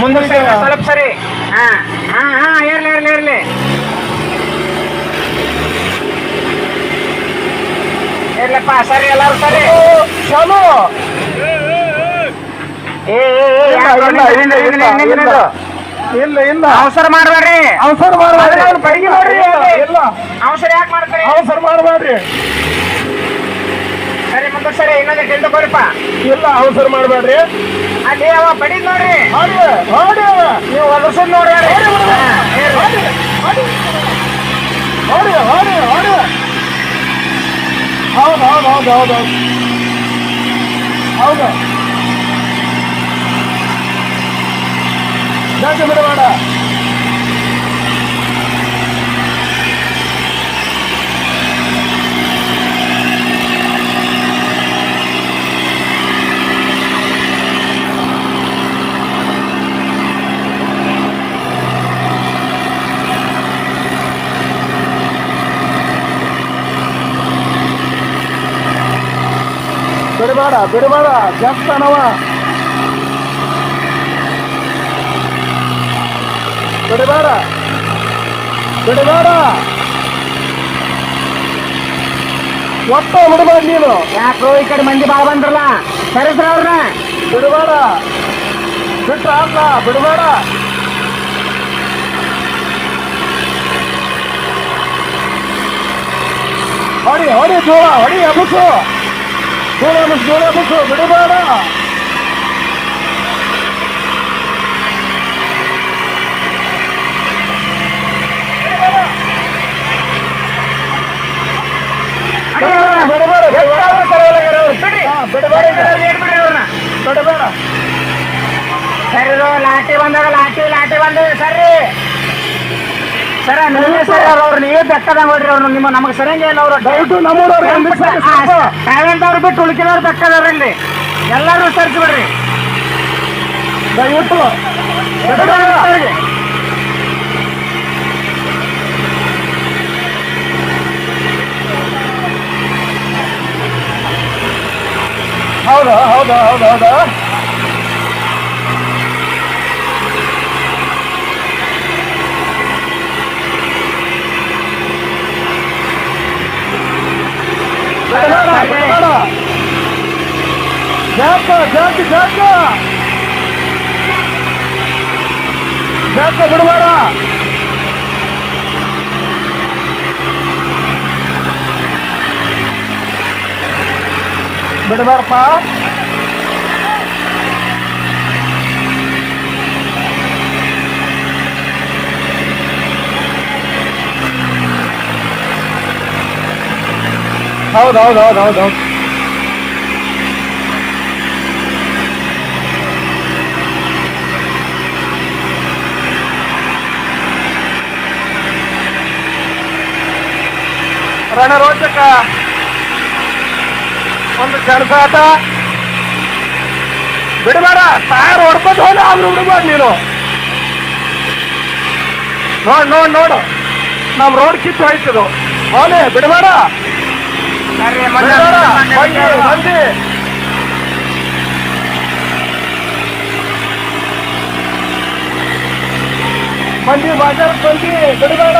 ಮುಂದೆ ಸರಿ ಸ್ವಲ್ಪ ಸರಿ. ಹಾ ಹಾ ಹಾ ಇರ್ಲಿ ಇರ್ಲಿ ಇರ್ಲಿ. ಇರ್ಲಪ್ಪ ಸರಿ ಎಲ್ಲಾರು ಸರಿ. ಏ, ಇಲ್ಲ, ಇಲ್ಲ, ಅವಸರ ಮಾಡಬೇಡ್ರಿ. ಅವಸರ ಮಾಡಬೇಡ್ರಿ. ಅವ್ನು ಬಡಿಗೆ ನೋಡ್ರಿ ಇಲ್ಲ ಅವಸರ ಯಾಕೆ ಮಾಡ್ತಾರೆ? ಅವಸರ ಮಾಡಬೇಡ್ರಿ. ಸರಿ ಮುಂದೆ ಸರಿ ಇನ್ನೊಂದು ಗೆಲ್ದು ಬರಪ್ಪ ಇಲ್ಲ ಅವಸರ ಮಾಡಬೇಡ್ರಿ. ಅಲ್ಲಿ ಅವ ಬಡಿದ್ ನೋಡ್ರಿ. ಹಾಡಿ ನೀವು ಒದರ್ಸೋದ್ ನೋಡ್ರಿ. ಹಾಡಿ ಹಾಡಿ ಹಾಡಿ. ಹೌದು ಹೌದು ಹೌದು ಹೌದು ಹೌದು. ಜಾಸ್ತಿ ಬಿಡಬೇಡ ಬಿಡಬೇಡ ಬಿಡಬೇಡ ಜಾಸ್ತಾನವ ಬಿಡಬೇಡ ಬಿಡಬೇಡ ಒಟ್ಟ ಬಿಡಬೇಡ ನೀನು ಯಾಕೋ ಈ ಕಡೆ ಮಂದಿ ಬಾಳ ಬಂದ್ರಲ್ಲ ಸರಿಸ್ರ ಅವ್ರನ್ನ ಬಿಡಬೇಡ ಬಿಟ್ರ ಅಲ್ಲ ಬಿಡಬೇಡ ಹೊಡಿ ಹೊಡಿ ಜೋಳ ಹೊಡಿ ಅಬುಸು ಜೋಳ ಅಬುಸು ಜೋಳ ಅಬುಸು ಬಿಡಬೇಡ ಬಿಡಬೇಡ ಹಾ, ಬಿಡಬೇಡ ಬಿಡಬೇಡ ಸರಿ ಲಾಟಿ ಬಂದಾಗ ಲಾಟಿ ಲಾಟಿ ಬಂದ ಸರಿ ಸರ ನೀವೇ ಸರ್ ಅವ್ರು ನೀವೇ ಬೆಕ್ಕದ ನೋಡ್ರಿ ಅವ್ರು ನಿಮ್ಮ ನಮಗೆ ಸರಿಯಂಗೆ ಇಲ್ಲ ಅವ್ರು ದಯವಿಟ್ಟು ನಮ್ಮೂರವ್ರು ಅವ್ರು ಬಿಟ್ಟು ಉಳಿಕಿದವ್ರು ಬೆಕ್ಕದವ್ರು ಇಲ್ಲಿ. ಎಲ್ಲರೂ ಸರ್ಚ್ ಬಿಡ್ರಿ. ದಯವಿಟ್ಟು ಹೌದಾ ಹೌದಾ ಹೌದಾ ಹೌದು? ಜಾಕ ಜಾಕ ಜಾಕ ಜಾಕ ಬಿಡಬೇಡ ಬಿಡಬಾರಪ್ಪ ಹೌದು ಹೌದು ಹೌದು ಹೌದು ಹೌದು ರಣರೋಚಕ ಒಂದು ಜಡಸಾಟ ಬಿಡಬೇಡ ಟೈರ್ ಹೊಡ್ಕೊಂಡು ಹೋದ ಆದ್ರೂ ಬಿಡಬೇಡ ನೀನು. ನೋಡ್ ನೋಡ್ ನೋಡು. ನಮ್ ರೋಡ್ ಕಿತ್ತು ಹೋಯ್ತದು ಹೋಲೆ ಬಿಡಬೇಡ. ಬಂದಿ ಬಂದಿ ಬಾಜಾರ್ ಬಂದಿ ಬಿಡಬೇಡ.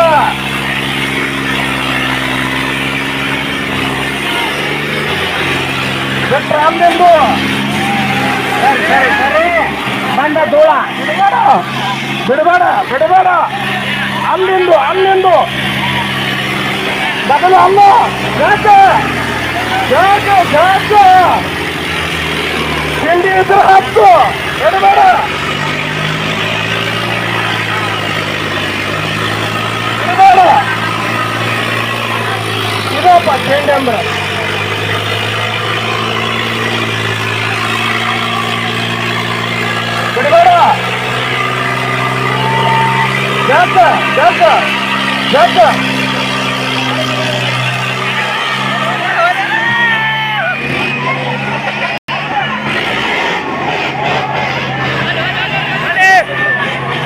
ಬಿಟ್ರ ಆಮ್ನೆಂದು ಸರಿ ಸರಿ ಸರಿ ಬಂದ ಧೂಳ ಬಿಡಬೇಡ ಬಿಡಬೇಡ ಬಿಡಬೇಡ ಅಲ್ಲಿಂದು ಅಲ್ಲಿಂದು ಬದಲು ಅಲ್ಲ ಯಾಕ ಯಾಕ ಯಾಕ ತಿಂಡಿ ಇದ್ರೆ ಹತ್ತು ಬಿಡಬೇಡ ಬಿಡಬೇಡ ಇದಪ್ಪ ತಿಂಡಿ ಅಂದ್ರೆ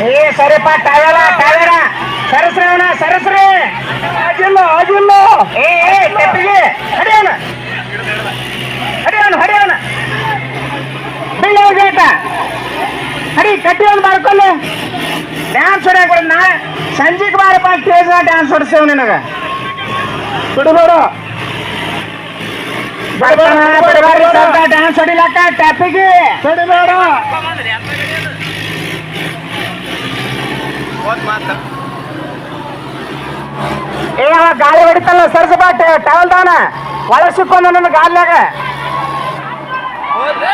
ಏ, ಸರಿಪ ಟವೆಲ ಟವೆಲ ಸರಸ್ರಿ ಅವನ ಸರಸ್ರಿ. ಆಗಿಲ್ಲ ಆಗಿಲ್ಲ ಏ ಏ ತೆಪ್ಪಿಗೆ ಹಡಿಯವನ ಹಡಿಯವನ ಹಡಿಯವನ ಬೀಳ ಗೇಟ ಹರಿ ಕಟ್ಟಿ ಒಂದು ಮಾಡ್ಕೊಳ್ಳಿ ಡ್ಯಾನ್ಸ್ ಹೊಡ್ಯಾಕ ನಾ ಸಂಜೆಗೆ ಬಾರಪ್ಪ ಸ್ಟೇಜ್ ಡ್ಯಾನ್ಸ್ ಹೊಡಿಸ್ತೇವೆ ನಿನಗ ಬಿಡಬೇಡ ಡ್ಯಾನ್ಸ್ ಹೊಡಿಲಕ್ಕ ಟ್ಯಾಪಿಗೆ ತಡಿಬೇಡ ಏ ಗಾಳಿ ಹೊಡಿತಲ್ಲ ಸರ್ಸ ಬಾ ಟವಲ್ ದಾನ. ಒಳಗೆ ಸಿಕ್ಕೊಂಡ ನನ್ನ ಗಾಲ್ಯಾಗ. ಹೋದ್ರೆ